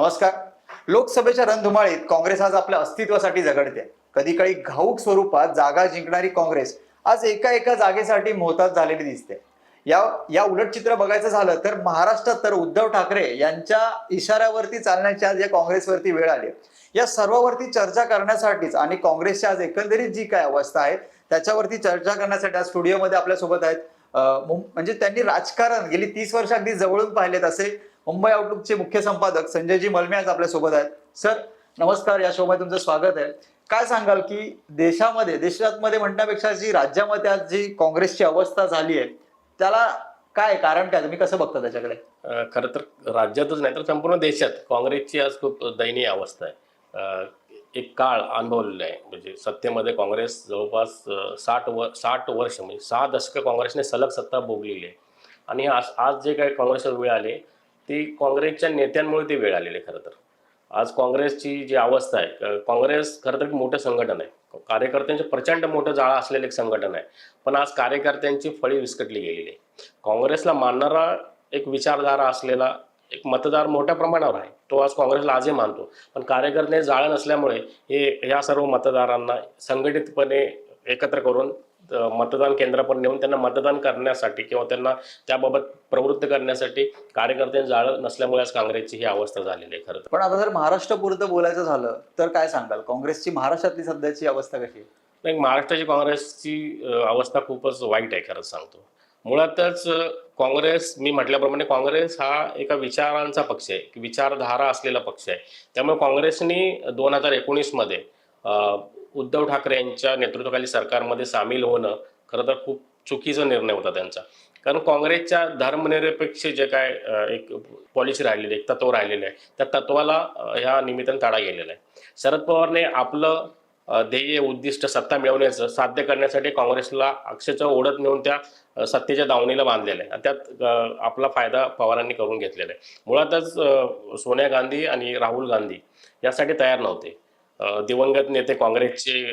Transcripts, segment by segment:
नमस्कार. लोकसभेच्या रणधुमाळीत काँग्रेस आज आपल्या अस्तित्वासाठी झगडते. कधी काळी घाऊक स्वरूपात जागा जिंकणारी काँग्रेस आज एका एका जागेसाठी मोहताज झालेली दिसते. या या उलट चित्र बघायचं झालं तर महाराष्ट्रात तर उद्धव ठाकरे यांच्या इशाऱ्यावरती चालण्याची आज या काँग्रेसवरती वेळ आली. या सर्वावरती चर्चा करण्यासाठीच आणि काँग्रेसची आज एकंदरीत जी काय अवस्था आहे त्याच्यावरती चर्चा करण्यासाठी आज स्टुडिओमध्ये आपल्यासोबत आहेत. म्हणजे त्यांनी राजकारण गेली तीस वर्ष अगदी जवळून पाहिलेत असे मुंबई आउटलुकचे मुख्य संपादक संजयजी मलमे आज आपल्यासोबत आहेत. सर नमस्कार या शोमध्ये तुमचं स्वागत आहे. काय सांगाल की देशामध्ये देशामध्ये म्हणण्यापेक्षा जी राज्यामध्ये आज जी काँग्रेसची अवस्था झाली आहे त्याला काय कारण काय? तुम्ही कसं बघता त्याच्याकडे? खरं तर राज्यातच नाही तर संपूर्ण देशात काँग्रेसची आज खूप दयनीय अवस्था आहे. एक काळ अनुभवलेला आहे. म्हणजे सत्तेमध्ये काँग्रेस जवळपास साठ व साठ वर्ष म्हणजे सहा दशकं काँग्रेसने सलग सत्ता भोगलेली आहे. आणि आज आज जे काही काँग्रेसवर वेळ आले ती काँग्रेसच्या नेत्यांमुळे ती वेळ आलेली आहे खरं तर. आज काँग्रेसची जी अवस्था आहे काँग्रेस खरं तर एक मोठं संघटन आहे. कार्यकर्त्यांचं प्रचंड मोठं जाळं असलेलं एक संघटन आहे. पण आज कार्यकर्त्यांची फळी विस्कटली गेलेली आहे. काँग्रेसला मानणारा एक विचारधारा असलेला एक मतदार मोठ्या प्रमाणावर आहे. तो आज काँग्रेसला आजही मानतो. पण कार्यकर्ते जाळं नसल्यामुळे हे या सर्व मतदारांना संघटितपणे एकत्र करून मतदान केंद्रापर्यंत नेऊन त्यांना मतदान करण्यासाठी किंवा त्यांना त्याबाबत प्रवृत्त करण्यासाठी कार्यकर्त्यांचं जाळं नसल्यामुळे आज काँग्रेसची ही अवस्था झालेली आहे खरं पण आता जर महाराष्ट्र पुरतं बोलायचं झालं तर काय सांगाल? काँग्रेसची महाराष्ट्रातली सध्याची अवस्था कशी नाही महाराष्ट्राची काँग्रेसची अवस्था खूपच वाईट आहे खरंच सांगतो. मुळातच काँग्रेस मी म्हटल्याप्रमाणे काँग्रेस हा एका विचारांचा पक्ष आहे विचारधारा असलेला पक्ष आहे. त्यामुळे काँग्रेसनी दोन हजार एकोणीसमध्ये उद्धव ठाकरे यांच्या नेतृत्वाखाली सरकारमध्ये सामील होणं खरं तर खूप चुकीचा निर्णय होता त्यांचा. कारण काँग्रेसच्या धर्मनिरपेक्ष जे काय एक पॉलिसी राहिलेली आहे एक तत्व राहिलेलं आहे त्या तत्वाला ह्या निमित्तानं टाळा गेलेला आहे. शरद पवारने आपलं ध्येय उद्दिष्ट सत्ता मिळवण्याचं साध्य करण्यासाठी काँग्रेसला अक्षरशः ओढत नेऊन त्या सत्तेच्या दावणीला बांधलेलं आहे. त्यात आपला फायदा पवारांनी करून घेतलेला आहे. मुळातच सोनिया गांधी आणि राहुल गांधी यासाठी तयार नव्हते. दिवंगत नेते काँग्रेसचे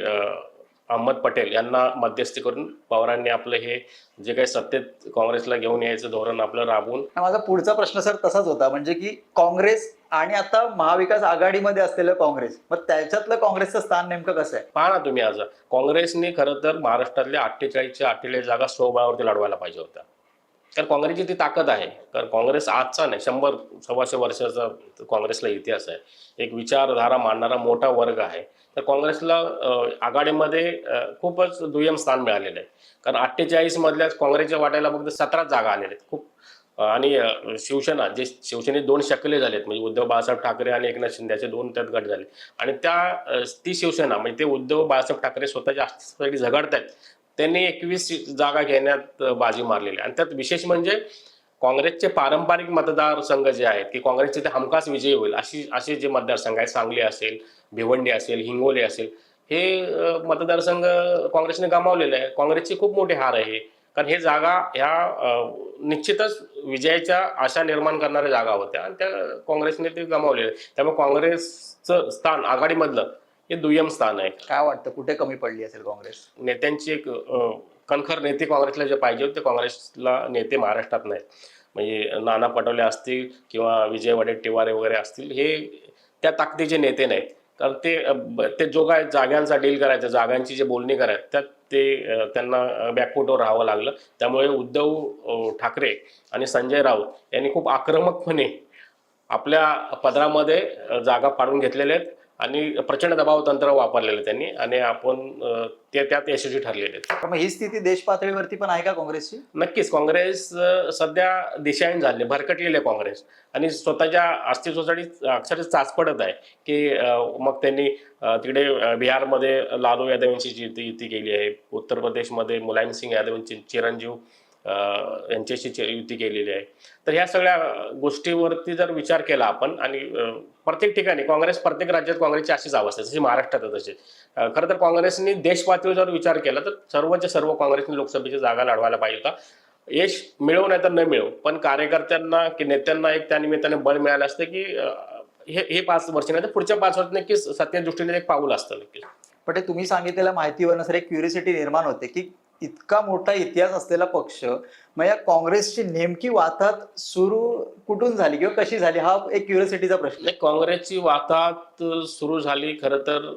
अहमद पटेल यांना मध्यस्थी करून पवारांनी आपलं हे जे काही सत्तेत काँग्रेसला घेऊन यायचं धोरण आपलं राबवून माझा पुढचा प्रश्न सर तसाच होता. म्हणजे की काँग्रेस आणि आता महाविकास आघाडीमध्ये असलेलं काँग्रेस मग त्याच्यातलं काँग्रेसचं स्थान नेमकं कसं आहे? पहा ना तुम्ही आज. काँग्रेसने खरं तर महाराष्ट्रातल्या अठ्ठेचाळीसच्या अठ्ठेचाळीस जागा स्वबळावरती लढवायला पाहिजे होत्या. कारण काँग्रेसची ती ताकद आहे. कारण काँग्रेस आजचा नाही शंभर सव्वाशे वर्षाचा काँग्रेसला इतिहास आहे. एक विचारधारा मांडणारा मोठा वर्ग आहे. तर काँग्रेसला आघाडीमध्ये खूपच दुय्यम स्थान मिळालेलं आहे. कारण अठ्ठेचाळीसमधल्या काँग्रेसच्या वाट्याला फक्त सतरा जागा आलेल्या आहेत. खूप आणि शिवसेना जे शिवसेनेत दोन शकले झालेत. म्हणजे उद्धव बाळासाहेब ठाकरे आणि एकनाथ शिंदे असे दोन त्यात गट झाले. आणि त्या ती शिवसेना म्हणजे ते उद्धव बाळासाहेब ठाकरे स्वतःच्या अस्तित्वासाठी झगडत आहेत त्यांनी एकवीस जागा घेण्यात बाजी मारलेली. आहे आणि त्यात विशेष म्हणजे काँग्रेसचे पारंपरिक मतदारसंघ जे आहेत की काँग्रेसचे ते हमखास विजयी होईल अशी असे जे मतदारसंघ आहेत सांगली असेल भिवंडी असेल हिंगोली असेल हे मतदारसंघ काँग्रेसने गमावलेले आहे. काँग्रेसची खूप मोठी हार आहे कारण हे जागा ह्या निश्चितच विजयाच्या आशा निर्माण करणाऱ्या जागा होत्या. आणि त्या काँग्रेसने ते गमावलेले. आहे. त्यामुळे काँग्रेसचं स्थान आघाडीमधलं हे दुय्यम स्थान आहे. काय वाटतं कुठे कमी पडली असेल काँग्रेस? नेत्यांची एक कणखर नेते काँग्रेसला जे पाहिजे होते काँग्रेसला नेते महाराष्ट्रात नाहीत. म्हणजे नाना पटोले असतील किंवा विजय वडेट्टीवार वगैरे असतील हे त्या ताकदीचे नेते नाहीत. कारण ते ते जो काय जागांचा डील करायचं जागांची जे बोलणी करायचं त्यात ते त्यांना बॅकफुटवर राहावं लागलं. त्यामुळे उद्धव ठाकरे आणि संजय राऊत यांनी खूप आक्रमकपणे आपल्या पदरामध्ये जागा पाडून घेतलेल्या आहेत. आणि प्रचंड दबाव तंत्र वापरलेलं त्यांनी आणि आपण ते त्यात यशस्वी ठरलेले मग ही स्थिती देश पातळीवरती पण आहे का काँग्रेसची? नक्कीच काँग्रेस सध्या दिशाहीन झाले भरकटलेले काँग्रेस. आणि स्वतःच्या अस्तित्वासाठी अक्षरशः चाचपडत आहे की मग त्यांनी तिकडे बिहारमध्ये लालू यादव यांची जी युती केली आहे. उत्तर प्रदेशमध्ये मुलायम सिंग यादव यांची चिरंजीव यांच्याशी युती केलेली आहे. तर ह्या सगळ्या गोष्टीवरती जर विचार केला आपण आणि प्रत्येक ठिकाणी काँग्रेस प्रत्येक राज्यात काँग्रेसची अशीच अवस्था आहे जशी महाराष्ट्रात तशी. खरं तर काँग्रेसने देशपातळीवर जर विचार केला तर सर्वच्या सर्व काँग्रेसने लोकसभेची जागा लढवायला पाहिजे होता. यश मिळवू नाही तर न मिळवू पण कार्यकर्त्यांना की नेत्यांना एक त्या निमित्ताने बळ मिळालं असतं की हे हे पाच वर्ष नाही तर पुढच्या पाच वर्ष नक्कीच सत्य दृष्टीने एक पाऊल असतं नक्कीच. पण ते तुम्ही सांगितलेल्या माहितीवर सर एक क्युरिसिटी निर्माण होते की इतका मोठा इतिहास असलेला पक्ष मग या काँग्रेसची नेमकी वाताहत सुरू कुठून झाली किंवा कशी झाली? हा एक क्युरियोसिटीचा प्रश्न काँग्रेसची वाताहत सुरू झाली खरं तर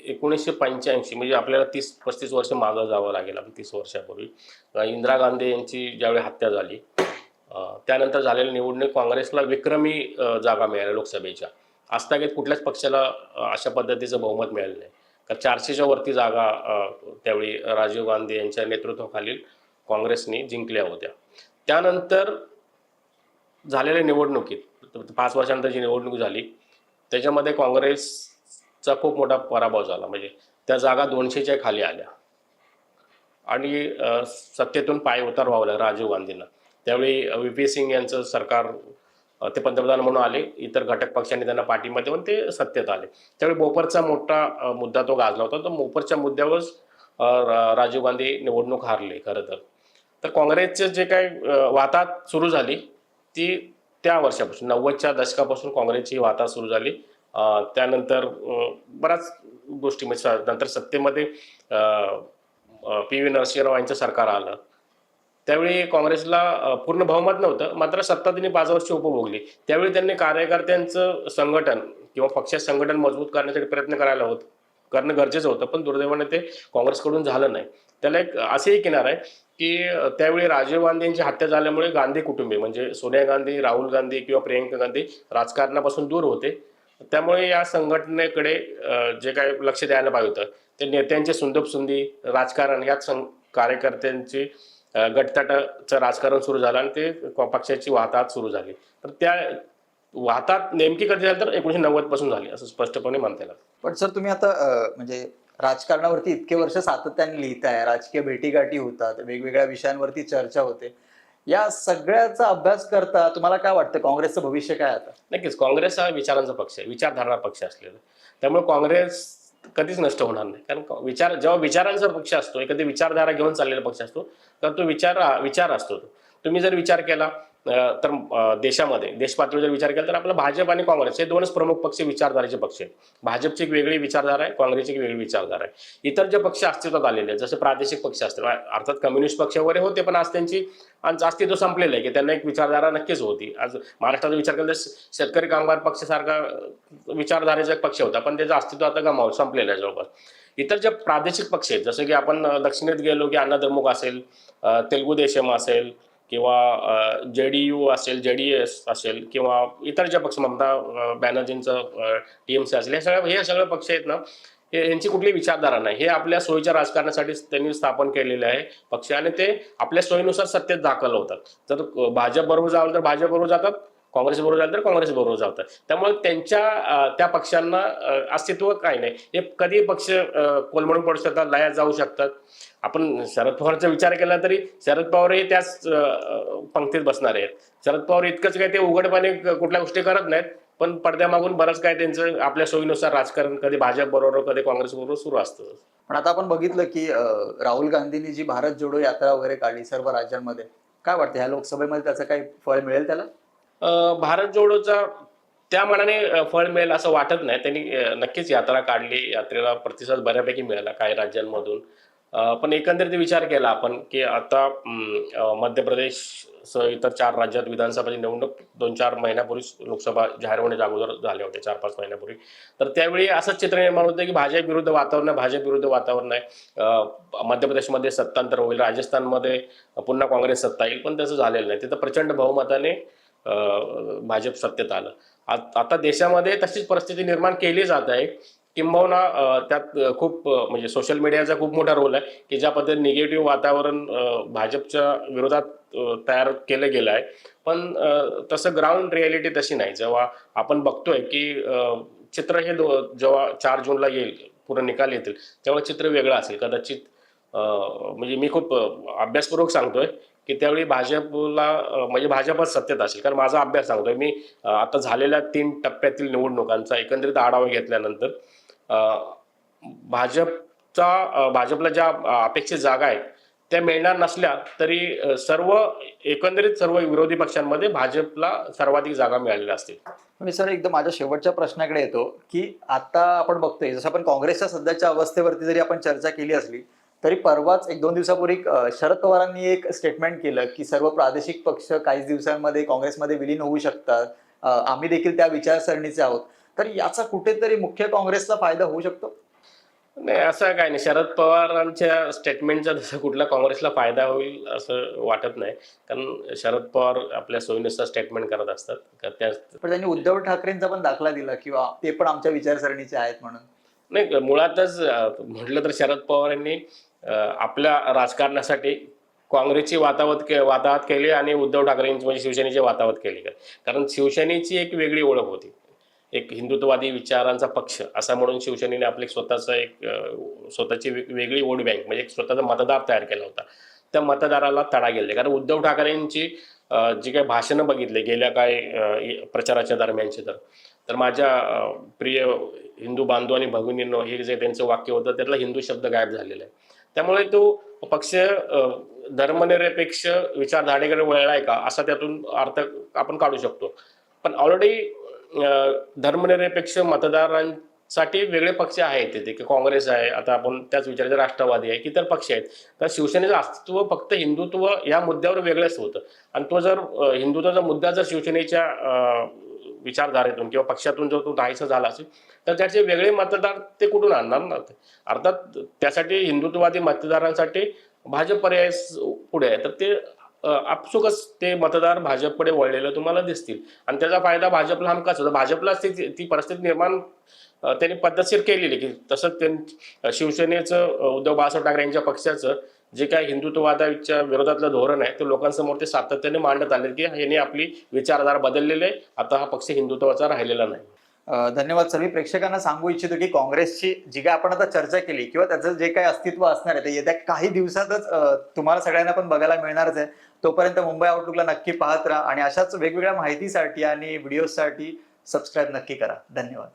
एकोणीसशे पंच्याऐंशी म्हणजे आपल्याला तीस पस्तीस वर्ष मागं जावं लागेल आपण तीस वर्षापूर्वी. इंदिरा गांधी यांची ज्यावेळी हत्या झाली त्यानंतर झालेल्या निवडणूक काँग्रेसला विक्रमी जागा मिळाल्या लोकसभेच्या. आजतागेत कुठल्याच पक्षाला अशा पद्धतीचं बहुमत मिळालं नाही. तर चारशेच्या वरती जागा त्यावेळी राजीव गांधी यांच्या नेतृत्वाखालील काँग्रेसने जिंकल्या होत्या. त्यानंतर झालेल्या निवडणुकीत पाच वर्षानंतर जी निवडणूक झाली त्याच्यामध्ये काँग्रेसचा खूप मोठा पराभव झाला. म्हणजे त्या जागा दोनशेच्या खाली आल्या. आणि सत्तेतून पाय उतार व्हावं राजीव गांधींना. त्यावेळी व्ही. पी. सिंग यांचं सरकार ते पंतप्रधान म्हणून आले इतर घटक पक्षांनी त्यांना पाठिंबा देऊन ते सत्तेत आले. त्यावेळी बोपरचा मोठा मुद्दा तो गाजला होता. तर बोपरच्या मुद्द्यावरच राजीव गांधी निवडणूक हारले खरं तर. तर काँग्रेसचे जे काही वाता वाताहत सुरू झाली ती त्या वर्षापासून नव्वदच्या दशकापासून काँग्रेसची वाता सुरू झाली. त्यानंतर बऱ्याच गोष्टी म्हणजे नंतर सत्तेमध्ये पी व्ही नरसिंहराव यांचं सरकार आलं. त्यावेळी काँग्रेसला पूर्ण बहुमत नव्हतं मात्र सत्ता त्यांनी पाच वर्ष उपभोगली त्यावेळी त्यांनी कार्यकर्त्यांचं संघटन किंवा पक्षात संघटन मजबूत करण्यासाठी प्रयत्न करायला होत करणं गरजेचं होतं पण दुर्दैवाने ते काँग्रेसकडून झालं नाही. त्याला एक असेही किनार आहे की त्यावेळी राजीव गांधी यांची हत्या झाल्यामुळे गांधी कुटुंबे म्हणजे सोनिया गांधी राहुल गांधी किंवा प्रियंका गांधी राजकारणापासून दूर होते. त्यामुळे या संघटनेकडे जे काय लक्ष द्यायला पाहिजे होतं ते नेत्यांचे सुंदर सुंदी राजकारण यात सं कार्यकर्त्यांची गटतटाचं राजकारण सुरू झालं आणि ते पक्षाची वाहतात सुरू झाली. तर त्या वाहतात नेमकी कधी झाली तर एकोणीशे नव्वदपासून झाली असं स्पष्टपणे म्हणता येईल. पण सर तुम्ही आता म्हणजे राजकारणावरती इतके वर्ष सातत्याने लिहिताय राजकीय भेटीगाठी होतात वेगवेगळ्या विषयांवरती चर्चा होते. या सगळ्याचा अभ्यास करता तुम्हाला काय वाटतं? काँग्रेसचं भविष्य काय आता? नक्कीच काँग्रेस हा विचारांचा पक्ष आहे विचारधारणा पक्ष असलेला. त्यामुळे काँग्रेस कधीच नष्ट होणार नाही. कारण विचार जेव्हा विचारांचा पक्ष असतो एखादी विचारधारा घेऊन चाललेला पक्ष असतो तर तो विचार विचार असतो. तुम्ही जर विचार केला तर देशामध्ये देश पातळीवर जर विचार केला तर आपला भाजप आणि काँग्रेस हे दोनच प्रमुख पक्ष विचारधारेचे पक्ष आहेत. भाजपची एक वेगळी विचारधारा आहे काँग्रेसची एक वेगळी विचारधारा आहे. इतर जे पक्ष अस्तित्वात आलेले आहेत जसे प्रादेशिक पक्ष असतील अर्थात कम्युनिस्ट पक्ष वगैरे होते पण आज त्यांची आज अस्तित्व संपलेलं आहे की त्यांना एक विचारधारा नक्कीच होती. आज महाराष्ट्राचा विचार केला तर शेतकरी कामगार पक्षासारखा विचारधारेचा एक पक्ष होता पण त्याचं अस्तित्व आता गमाव संपलेलं आहे जवळपास. इतर जे प्रादेशिक पक्ष आहेत जसं की आपण दक्षिणेत गेलो की अण्णाद्रमुक असेल तेलुगू देशम असेल किंवा जे डी यू असेल जे डी एस असेल किंवा इतर जे पक्ष ममता बॅनर्जींचं टी एम सी असेल हे सगळं हे सगळे पक्ष आहेत ना हे यांची कुठली विचारधारा नाही. हे आपल्या सोयीच्या राजकारणासाठी त्यांनी स्थापन केलेले आहे पक्ष आणि ते आपल्या सोयीनुसार सत्तेत दाखल होतात. जर भाजप बरोबर जावं तर भाजप बरोबर जातात काँग्रेस बरोबर झालं तर काँग्रेस बरोबर जातात त्यामुळे त्यांच्या त्या पक्षांना अस्तित्व काही नाही. हे कधी पक्ष कोल कोलमडून पडू शकतात लयात जाऊ शकतात. आपण शरद पवारचा विचार केला तरी शरद पवार हे त्याच पंक्तीत बसणार आहेत. शरद पवार इतकंच काय ते उघडपणे कुठल्या गोष्टी करत नाहीत पण पडद्यामागून बरंच काय त्यांचं आपल्या सोयीनुसार राजकारण कधी भाजप बरोबर कधी काँग्रेस बरोबर सुरू असतं. पण आता आपण बघितलं की राहुल गांधींनी जी भारत जोडो यात्रा वगैरे काढली सर्व राज्यांमध्ये काय वाटतं? ह्या लोकसभेमध्ये त्याचं काही फळ मिळेल त्याला? भारत जोडोचा त्या मनाने फळ मिळेल असं वाटत नाही. त्यांनी नक्कीच यात्रा काढली. यात्रेला प्रतिसाद बऱ्यापैकी मिळाला काही राज्यांमधून. पण एकंदरीत विचार केला आपण की आता मध्य प्रदेश इतर चार राज्यात विधानसभाची निवडणूक दोन चार महिन्यापूर्वी लोकसभा जाहीर होण्याच्या अगोदर झाले होते चार पाच महिन्यापूर्वी. तर त्यावेळी असंच चित्र निर्माण होतं की भाजप विरुद्ध वातावरण आहे भाजप विरुद्ध वातावरण आहे. मध्य प्रदेशमध्ये सत्तांतर होईल राजस्थानमध्ये पुन्हा काँग्रेस सत्ता येईल पण तसं झालेलं नाही. तिथं प्रचंड बहुमताने भाजप सत्तेत आलं. आता देशामध्ये तशीच परिस्थिती निर्माण केली जात आहे. किंबहुना त्यात खूप म्हणजे सोशल मीडियाचा खूप मोठा रोल आहे की ज्या पद्धतीने निगेटिव्ह वातावरण भाजपच्या विरोधात तयार केलं गेलं आहे. पण तसं ग्राउंड रियालिटी तशी नाही. जेव्हा आपण बघतोय की चित्र हे दो- जेव्हा चार जूनला येईल पूर्ण निकाल येतील तेव्हा चित्र वेगळं असेल. कदाचित म्हणजे मी खूप अभ्यासपूर्वक सांगतोय की त्यावेळी भाजपला म्हणजे भाजपच सत्तेत असेल. कारण माझा अभ्यास सांगतोय मी आता झालेल्या तीन टप्प्यातील निवडणुकांचा एकंदरीत आढावा घेतल्यानंतर भाजपचा भाजपला ज्या अपेक्षित जागा आहेत त्या मिळणार नसल्या तरी सर्व एकंदरीत सर्व विरोधी पक्षांमध्ये भाजपला सर्वाधिक जागा मिळालेल्या असतील. मी सर एकदम माझ्या शेवटच्या प्रश्नाकडे येतो की आता आपण बघतोय जसं आपण काँग्रेसच्या सध्याच्या अवस्थेवरती जरी आपण चर्चा केली असली तरी परवाच एक दोन दिवसापूर्वी शरद पवारांनी एक स्टेटमेंट केलं की सर्व प्रादेशिक पक्ष काहीच दिवसांमध्ये काँग्रेसमध्ये विलीन होऊ शकतात. आम्ही देखील त्या विचारसरणीचे आहोत. तर याचा कुठेतरी मुख्य काँग्रेसला फायदा होऊ शकतो? नाही असं काय नाही. शरद पवारांच्या स्टेटमेंटचा तसं कुठला काँग्रेसला फायदा होईल असं वाटत नाही. कारण शरद पवार आपल्या सोयीनुसार स्टेटमेंट करत असतात. पण त्यांनी उद्धव ठाकरेंचा पण दाखला दिला किंवा ते पण आमच्या विचारसरणीचे आहेत म्हणून. नाही मुळातच म्हटलं तर शरद पवारांनी आपल्या राजकारणासाठी काँग्रेसची वातावत के वातावत केली आणि उद्धव ठाकरेंची म्हणजे शिवसेनेची वातावत केली. कारण शिवसेनेची एक वेगळी ओळख होती. एक हिंदुत्ववादी विचारांचा पक्ष असा म्हणून शिवसेनेने आपले स्वतःचा एक स्वतःची वेग- वेगळी वोट बँक म्हणजे एक स्वतःचा मतदार तयार केला होता. त्या मतदाराला तडा गेले. कारण उद्धव ठाकरेंची जी काही भाषणं बघितले गेल्या काय प्रचाराच्या दरम्यानचे तर तर माझ्या प्रिय हिंदू बांधव आणि भगिनींनो हे जे त्यांचं वाक्य होतं त्यातला हिंदू शब्द गायब झालेला आहे. त्यामुळे तो पक्ष धर्मनिरपेक्ष धर्मनिरपेक्ष विचारधारेकडे वळलाय का? असा त्यातून अर्थ आपण काढू शकतो. पण ऑलरेडी धर्मनिरपेक्ष मतदारांसाठी वेगळे पक्ष आहेत तिथे. की काँग्रेस आहे आता आपण त्याच विचाराचे राष्ट्रवादी आहे इतर पक्ष आहेत. तर शिवसेनेचं अस्तित्व फक्त हिंदुत्व या मुद्द्यावर वेगळंच होतं. आणि तो जर हिंदुत्वाचा मुद्दा जर शिवसेनेच्या विचारधारेतून किंवा पक्षातून जर तो नाहीसा झाला असेल तर त्याचे वेगळे मतदार ते कुठून आणणार ना? अर्थात त्यासाठी हिंदुत्ववादी मतदारांसाठी भाजप पर्याय पुढे आहे. तर ते आपसुकच ते मतदार भाजपकडे वळलेलं तुम्हाला दिसतील. आणि त्याचा फायदा भाजपला हमकाच होता भाजपलाच ती ती परिस्थिती निर्माण त्यांनी पद्धतशीर केलेली की तसंच त्यां शिवसेनेचं उद्धव बाळासाहेब ठाकरे यांच्या पक्षाचं जे काय हिंदुत्ववादाच्या विरोधातलं धोरण आहे ते लोकांसमोर ते सातत्याने मांडत आले की यांनी आपली विचारधारा बदललेले आहे. आता हा पक्ष हिंदुत्वाचा राहिलेला नाही. धन्यवाद. सर मी प्रेक्षकांना सांगू इच्छितो की काँग्रेसची जी काय आपण आता चर्चा केली किंवा त्याचं जे काही अस्तित्व असणार आहे ते येत्या काही दिवसातच तुम्हाला सगळ्यांना पण बघायला मिळणारच आहे. तोपर्यंत मुंबई आउटलुकला नक्की पाहत राहा आणि अशाच वेगवेगळ्या माहितीसाठी आणि व्हिडिओसाठी सबस्क्राईब नक्की करा. धन्यवाद.